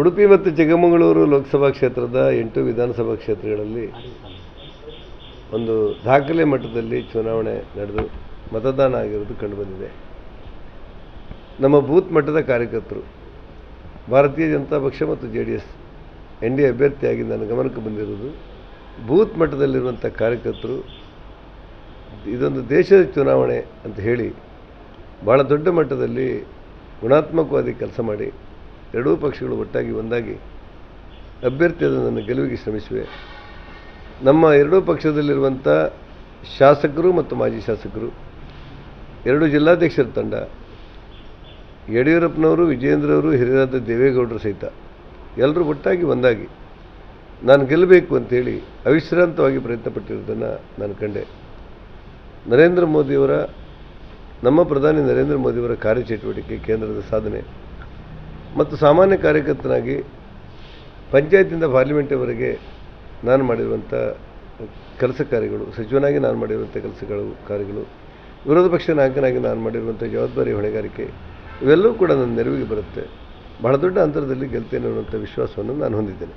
ಉಡುಪಿ ಮತ್ತು ಚಿಕ್ಕಮಗಳೂರು ಲೋಕಸಭಾ ಕ್ಷೇತ್ರದ ಎಂಟು ವಿಧಾನಸಭಾ ಕ್ಷೇತ್ರಗಳಲ್ಲಿ ಒಂದು ದಾಖಲೆ ಮಟ್ಟದಲ್ಲಿ ಚುನಾವಣೆ ನಡೆದು ಮತದಾನ ಆಗಿರೋದು ಕಂಡುಬಂದಿದೆ. ನಮ್ಮ ಬೂತ್ ಮಟ್ಟದ ಕಾರ್ಯಕರ್ತರು, ಭಾರತೀಯ ಜನತಾ ಪಕ್ಷ ಮತ್ತು J D S N D ಅಭ್ಯರ್ಥಿಯಾಗಿ ನನ್ನ ಗಮನಕ್ಕೆ ಬಂದಿರುವುದು ಬೂತ್ ಮಟ್ಟದಲ್ಲಿರುವಂಥ ಕಾರ್ಯಕರ್ತರು, ಇದೊಂದು ದೇಶದ ಚುನಾವಣೆ ಅಂತ ಹೇಳಿ ಭಾಳ ದೊಡ್ಡ ಮಟ್ಟದಲ್ಲಿ ಗುಣಾತ್ಮಕವಾಗಿ ಕೆಲಸ ಮಾಡಿ ಎರಡೂ ಪಕ್ಷಗಳು ಒಟ್ಟಾಗಿ ಒಂದಾಗಿ ಅಭ್ಯರ್ಥಿಯನ್ನು ನನ್ನ ಗೆಲುವಿಗೆ ಶ್ರಮಿಸಿವೆ. ನಮ್ಮ ಎರಡೂ ಪಕ್ಷದಲ್ಲಿರುವಂಥ ಶಾಸಕರು ಮತ್ತು ಮಾಜಿ ಶಾಸಕರು, ಎರಡು ಜಿಲ್ಲಾಧ್ಯಕ್ಷರ ತಂಡ, ಯಡಿಯೂರಪ್ಪನವರು ವಿಜೇಂದ್ರವರು ಹಿರಿಯರಾದ ದೇವೇಗೌಡರು ಸಹಿತ ಎಲ್ಲರೂ ಒಟ್ಟಾಗಿ ಒಂದಾಗಿ ನಾನು ಗೆಲ್ಲಬೇಕು ಅಂತೇಳಿ ಅವಿಶ್ರಾಂತವಾಗಿ ಪ್ರಯತ್ನ ಪಟ್ಟಿರೋದನ್ನು ನಾನು ಕಂಡೆ. ನರೇಂದ್ರ ಮೋದಿಯವರ, ನಮ್ಮ ಪ್ರಧಾನಿ ನರೇಂದ್ರ ಮೋದಿಯವರ ಕಾರ್ಯಚಟುವಟಿಕೆ ಕೇಂದ್ರದ ಸಾಧನೆ ಮತ್ತು ಸಾಮಾನ್ಯ ಕಾರ್ಯಕರ್ತನಾಗಿ ಪಂಚಾಯತಿಂದ ಪಾರ್ಲಿಮೆಂಟ್ವರೆಗೆ ನಾನು ಮಾಡಿರುವಂಥ ಕೆಲಸ ಕಾರ್ಯಗಳು, ಸಚಿವನಾಗಿ ನಾನು ಮಾಡಿರುವಂಥ ಕೆಲಸಗಳು ಕಾರ್ಯಗಳು, ವಿರೋಧ ಪಕ್ಷ ನಾಯಕನಾಗಿ ನಾನು ಮಾಡಿರುವಂಥ ಜವಾಬ್ದಾರಿ ಹೊಣೆಗಾರಿಕೆ, ಇವೆಲ್ಲವೂ ಕೂಡ ನನ್ನ ನೆರವಿಗೆ ಬರುತ್ತೆ. ಬಹಳ ದೊಡ್ಡ ಅಂತರದಲ್ಲಿ ಗೆಲ್ತೇನೆ ಅನ್ನುವಂಥ ವಿಶ್ವಾಸವನ್ನು ನಾನು ಹೊಂದಿದ್ದೇನೆ.